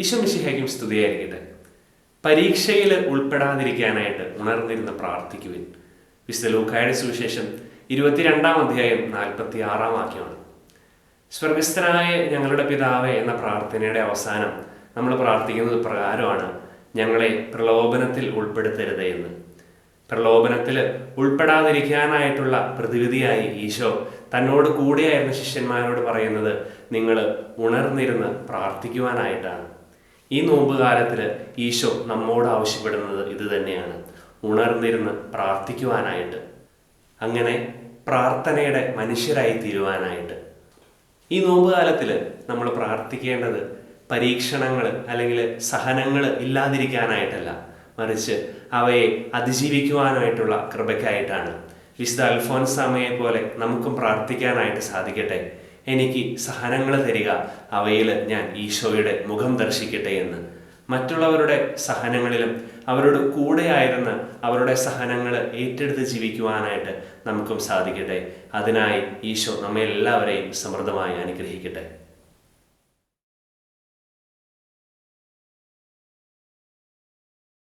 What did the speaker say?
ഈശോ മിശിഹയ്ക്കും സ്തുതിയായിരിക്കട്ടെ. പരീക്ഷയിൽ ഉൾപ്പെടാതിരിക്കാനായിട്ട് ഉണർന്നിരുന്ന് പ്രാർത്ഥിക്കുവിൻ. വിശുദ്ധ ലൂക്കായുടെ സുവിശേഷം ഇരുപത്തിരണ്ടാം അധ്യായം നാൽപ്പത്തി ആറാം വാക്യമാണ്. സ്വർഗസ്ഥനായ ഞങ്ങളുടെ പിതാവേ എന്ന പ്രാർത്ഥനയുടെ അവസാനം നമ്മൾ പ്രാർത്ഥിക്കുന്നത് പ്രകാരമാണ് ഞങ്ങളെ പ്രലോഭനത്തിൽ ഉൾപ്പെടുത്തരുത് എന്ന്. പ്രലോഭനത്തിൽ ഉൾപ്പെടാതിരിക്കാനായിട്ടുള്ള പ്രതിവിധിയായി ഈശോ തന്നോട് കൂടെയായിരുന്ന ശിഷ്യന്മാരോട് പറയുന്നത് നിങ്ങൾ ഉണർന്നിരുന്ന് പ്രാർത്ഥിക്കുവാനായിട്ടാണ്. ഈ നോമ്പുകാലത്തിൽ ഈശോ നമ്മോട് ആവശ്യപ്പെടുന്നത് ഇത് തന്നെയാണ്. ഉണർന്നിരുന്ന് പ്രാർത്ഥിക്കുവാനായിട്ട്. അങ്ങനെ പ്രാർത്ഥനയുടെ മനുഷ്യരായി തീരുവാനായിട്ട്. ഈ നോമ്പുകാലത്തിൽ നമ്മൾ പ്രാർത്ഥിക്കേണ്ടത് പരീക്ഷണങ്ങൾ അല്ലെങ്കിൽ സഹനങ്ങൾ ഇല്ലാതിരിക്കാനായിട്ടല്ല. മറിച്ച് അവയെ അതിജീവിക്കുവാനായിട്ടുള്ള കൃപയ്ക്കായിട്ടാണ്. വിശുദ്ധ അൽഫോൻസ് സമയെ പോലെ നമുക്കും പ്രാർത്ഥിക്കാനായിട്ട് സാധിക്കട്ടെ. എനിക്ക് സഹനങ്ങൾ തരിക അവയിൽ ഞാൻ ഈശോയുടെ മുഖം ദർശിക്കട്ടെ എന്ന്. മറ്റുള്ളവരുടെ സഹനങ്ങളിലും അവരുടെ കൂടെയായിരുന്ന അവരുടെ സഹനങ്ങൾ ഏറ്റെടുത്ത് ജീവിക്കുവാനായിട്ട് നമുക്കും സാധിക്കട്ടെ. അതിനായി ഈശോ നമ്മെ എല്ലാവരെയും സമൃദ്ധമായി അനുഗ്രഹിക്കട്ടെ.